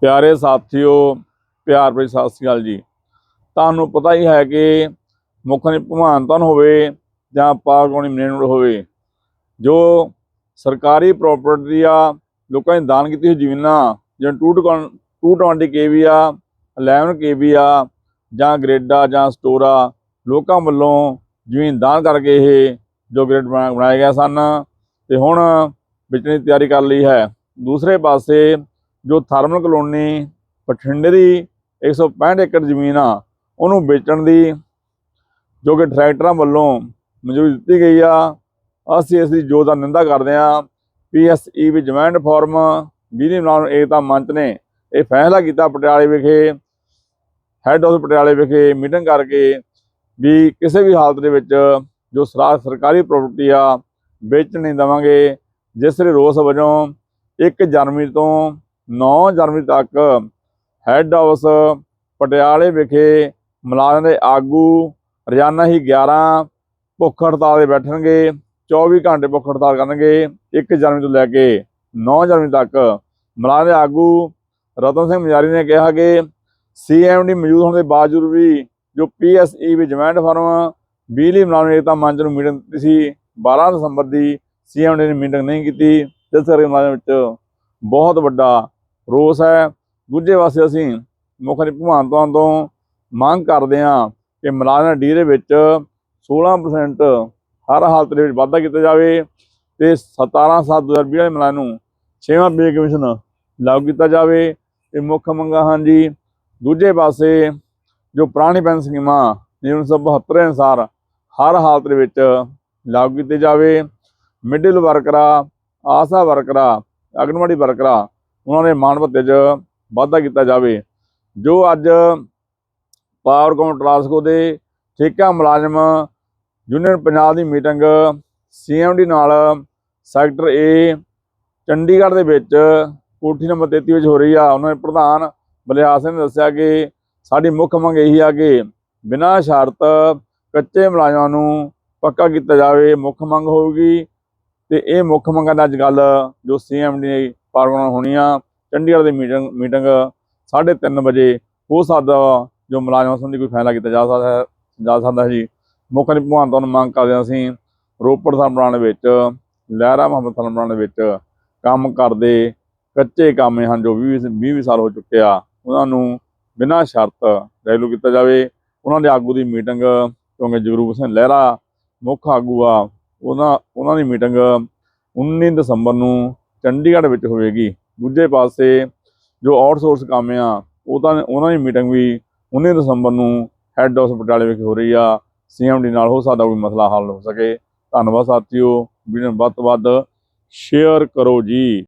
ਪਿਆਰੇ ਸਾਥੀਓ, ਪਿਆਰ ਭਰੀ ਸਤਿ ਸ਼੍ਰੀ ਅਕਾਲ ਜੀ। ਤੁਹਾਨੂੰ ਪਤਾ ਹੀ ਹੈ ਕਿ ਮੁੱਖ ਨੇ ਭਗਵਾਨਤਨ ਹੋਵੇ ਜਾਂ ਪਾਗੋਣੀ ਮਨੇਨੁੜ ਹੋਵੇ, ਜੋ ਸਰਕਾਰੀ ਪ੍ਰਾਪਰਟੀ ਆ, ਲੋਕਾਂ ਨੇ ਦਾਨ ਕੀਤੀ ਹੋਈ ਜ਼ਮੀਨਾਂ ਜਿਵੇਂ 220 ਕੇਵੀ ਆ 11 ਕੇਵੀ ਆ, ਜਾਂ ਗ੍ਰੇਡਾ ਜਾਂ ਸਟੋਰਾ ਲੋਕਾਂ ਵੱਲੋਂ ਜ਼ਮੀਨ ਦਾਨ ਕਰਕੇ ਇਹ ਜੋ ਗ੍ਰੇਡ ਬਣਾ- ਬਣਾਏ ਗਏ ਸਨ, ਤੇ ਹੁਣ ਵੇਚਣ ਦੀ ਤਿਆਰੀ ਕਰ ਲਈ ਹੈ। ਦੂਸਰੇ ਪਾਸੇ ਜੋ ਥਰਮਲ ਕਲੋਨੀ ਬਠਿੰਡੇ ਦੀ 165 ਏਕੜ ਜ਼ਮੀਨ ਆ, ਉਹਨੂੰ ਵੇਚਣ ਦੀ ਜੋ ਕਿ ਡਾਇਰੈਕਟਰਾਂ ਵੱਲੋਂ ਮਨਜ਼ੂਰੀ ਦਿੱਤੀ ਗਈ ਆ। ਅਸੀਂ ਇਸ ਦੀ ਜੋ ਦਾ ਨਿੰਦਾ ਕਰਦੇ ਆ। ਪੀਐਸਈ ਵੀ ਜਮੈਂਟ ਫਾਰਮ ਬਿਜਲੀ ਨਾਲ ਏਕਤਾ ਮੰਚ ਨੇ ਇਹ ਫੈਸਲਾ ਕੀਤਾ ਪਟਿਆਲੇ ਵਿਖੇ। ਹੈੱਡ ਆਫਿਸ ਪਟਿਆਲੇ ਵਿਖੇ ਮੀਟਿੰਗ ਕਰਕੇ ਵੀ ਕਿਸੇ ਵੀ ਹਾਲਤ ਦੇ ਵਿੱਚ ਜੋ ਸਰਕਾਰੀ ਪ੍ਰਾਪਰਟੀ ਆ, ਵੇਚਣ ਨਹੀਂ ਦੇਵਾਂਗੇ। ਜਿਸ ਦੇ ਰੋਸ ਵਜੋਂ 1 ਜਨਵਰੀ ਤੋਂ 9 ਜਨਵਰੀ ਤੱਕ ਹੈੱਡ ਹਾਊਸ ਪਟਿਆਲੇ ਵਿਖੇ ਮੁਲਾਜ਼ਮ ਦੇ ਆਗੂ ਰੋਜ਼ਾਨਾ ਹੀ 11 ਭੁੱਖ ਹੜਤਾਲ ਤੇ ਬੈਠਣਗੇ 24 ਘੰਟੇ ਭੁੱਖ ਹੜਤਾਲ ਕਰਨਗੇ। 1 ਜਨਵਰੀ ਤੋਂ ਲੈ ਕੇ 9 ਜਨਵਰੀ ਤੱਕ ਮੁਲਾਜ਼ਮ ਦੇ ਆਗੂ ਰਤਨ ਸਿੰਘ ਮਜਾਰੀ ਨੇ ਕਿਹਾ ਕਿ ਸੀਐਮਡੀ ਮੌਜੂਦ ਹੋਣ ਦੇ ਬਾਵਜੂਦ ਵੀ ਜੋ ਪੀਐਸਈ ਵੀ ਜਮੈਂਟ ਫਾਰਮ ਬਿਜਲੀ ਮੁਲਾਜ਼ਮ ਏਕਤਾ ਮੰਚ ਨੂੰ ਮੀਟਿੰਗ ਦਿੱਤੀ ਸੀ 12 ਦਸੰਬਰ ਦੀ ਸੀਐਮਡੀ ਨੇ ਮੀਟਿੰਗ ਨਹੀਂ ਕੀਤੀ। ਜਿਸ ਕਰਕੇ ਮੁਲਾਜ਼ਮ ਵਿੱਚ ਬਹੁਤ ਵੱਡਾ ਰੋਸ ਹੈ। ਦੂਜੇ ਪਾਸੇ ਅਸੀਂ ਮੁੱਖ ਮੰਤਰੀ ਭਗਵੰਤ ਤੋਂ ਮੰਗ ਕਰਦੇ ਹਾਂ ਕਿ ਮੁਲਾਜ਼ਮ ਡੀ ਦੇ ਵਿੱਚ 16% ਹਰ ਹਾਲਤ ਦੇ ਵਿੱਚ ਵਾਧਾ ਕੀਤਾ ਜਾਵੇ ਤੇ 17 7 2020 ਵਾਲੇ ਮੁਲਾਜ਼ਮ ਨੂੰ 6ਵਾਂ ਪੇ ਕਮਿਸ਼ਨ ਲਾਗੂ ਕੀਤਾ ਜਾਵੇ। ਇਹ ਮੁੱਖ ਮੰਗਾਂ ਹਨ ਜੀ। ਦੂਜੇ ਪਾਸੇ ਜੋ ਪੁਰਾਣੀ ਪੈਨਸ਼ਨ ਸਕੀਮਾਂ ਨਿਯਮ 1972 ਅਨੁਸਾਰ ਹਰ ਹਾਲਤ ਦੇ ਵਿੱਚ ਲਾਗੂ ਕੀਤੇ ਜਾਵੇ। ਮਿਡਲ ਵਰਕਰਾਂ, ਆਸਾ ਵਰਕਰਾਂ ਆਂਗਣਵਾੜੀ ਵਰਕਰਾਂ ਉਹਨਾਂ ਦੇ ਮਾਣ ਭੱਤੇ 'ਚ ਵਾਧਾ ਕੀਤਾ ਜਾਵੇ। ਜੋ ਅੱਜ ਪਾਵਰਕੌਮ ਟਰਾਂਸਕੋ ਦੇ ਠੇਕਾ ਮੁਲਾਜ਼ਮ ਯੂਨੀਅਨ ਪੰਜਾਬ ਦੀ ਮੀਟਿੰਗ ਸੀਐਮਡੀ ਨਾਲ ਸੈਕਟਰ ਏ ਚੰਡੀਗੜ੍ਹ ਦੇ ਵਿੱਚ ਕੋਠੀ ਨੰਬਰ 33 ਵਿੱਚ ਹੋ ਰਹੀ ਆ। ਉਹਨਾਂ ਦੇ ਪ੍ਰਧਾਨ ਬਲਿਆਸ ਸਿੰਘ ਨੇ ਦੱਸਿਆ ਕਿ ਸਾਡੀ ਮੁੱਖ ਮੰਗ ਇਹੀ ਆ ਕਿ ਬਿਨਾਂ ਸ਼ਰਤ ਕੱਚੇ ਮੁਲਾਜ਼ਮਾਂ ਨੂੰ ਪੱਕਾ ਕੀਤਾ ਜਾਵੇ। ਮੁੱਖ ਮੰਗ ਹੋਊਗੀ ਤੇ ਇਹ ਮੁੱਖ ਮੰਗਾਂ ਦਾ ਅੱਜ ਗੱਲ ਜੋ ਸੀਐਮਡੀ ਪਾਰਗਣਾ ਹੋਣੀ ਆ ਚੰਡੀਗੜ੍ਹ ਦੀ ਮੀਟਿੰਗ ਮੀਟਿੰਗ 3:30 ਵਜੇ ਹੋ ਸਕਦਾ ਜੋ ਮੁਲਾਜ਼ਮਾਂ ਸੰਬੰਧੀ ਕੋਈ ਫੈਸਲਾ ਕੀਤਾ ਜਾ ਸਕਦਾ ਹੈ, ਜਾ ਸਕਦਾ ਜੀ। ਮੁੱਖ ਮੰਤਰੀ ਭਗਵੰਤ ਮੰਗ ਕਰਦੇ ਹਾਂ ਅਸੀਂ, ਰੋਪੜ ਥਾਂ ਬਣਾਉਣ ਵਿੱਚ, ਲਹਿਰਾ ਮੁਹੰਮਦ ਥਾਂ ਬਣਾਉਣ ਵਿੱਚ ਕੰਮ ਕਰਦੇ, ਕੱਚੇ ਕੰਮ ਹਨ ਜੋ 20 20 ਸਾਲ ਹੋ ਚੁੱਕੇ ਆ। ਉਹਨਾਂ ਨੂੰ ਬਿਨਾਂ ਸ਼ਰਤ ਰੈਗੂਲਰ ਕੀਤਾ ਜਾਵੇ। ਉਹਨਾਂ ਦੇ ਆਗੂ ਦੀ ਮੀਟਿੰਗ ਕਿਉਂਕਿ ਜਗਰੂਪ ਸਿੰਘ ਲਹਿਰਾ ਮੁੱਖ ਆਗੂ ਆ, ਉਹਨਾਂ ਉਹਨਾਂ ਦੀ ਮੀਟਿੰਗ 19 ਦਸੰਬਰ ਨੂੰ ਚੰਡੀਗੜ੍ਹ ਵਿੱਚ ਹੋਵੇਗੀ। ਦੂਜੇ ਪਾਸੇ ਜੋ ਆਊਟਸੋਰਸ ਕੰਮ ਆ, ਉਹ ਤਾਂ ਉਹਨਾਂ ਦੀ ਮੀਟਿੰਗ ਵੀ 19 ਦਸੰਬਰ ਨੂੰ ਹੈੱਡ ਹਾਊਸ ਪਟਿਆਲੇ ਵਿਖੇ ਹੋ ਰਹੀ ਆ। ਸੀਐਮਡੀ ਨਾਲ ਹੋ ਸਕਦਾ ਕੋਈ ਮਸਲਾ ਹੱਲ ਹੋ ਸਕੇ। ਧੰਨਵਾਦ ਸਾਥੀਓ। ਵੀਡੀਓ ਵੱਧ ਤੋਂ ਵੱਧ ਸ਼ੇਅਰ ਕਰੋ ਜੀ।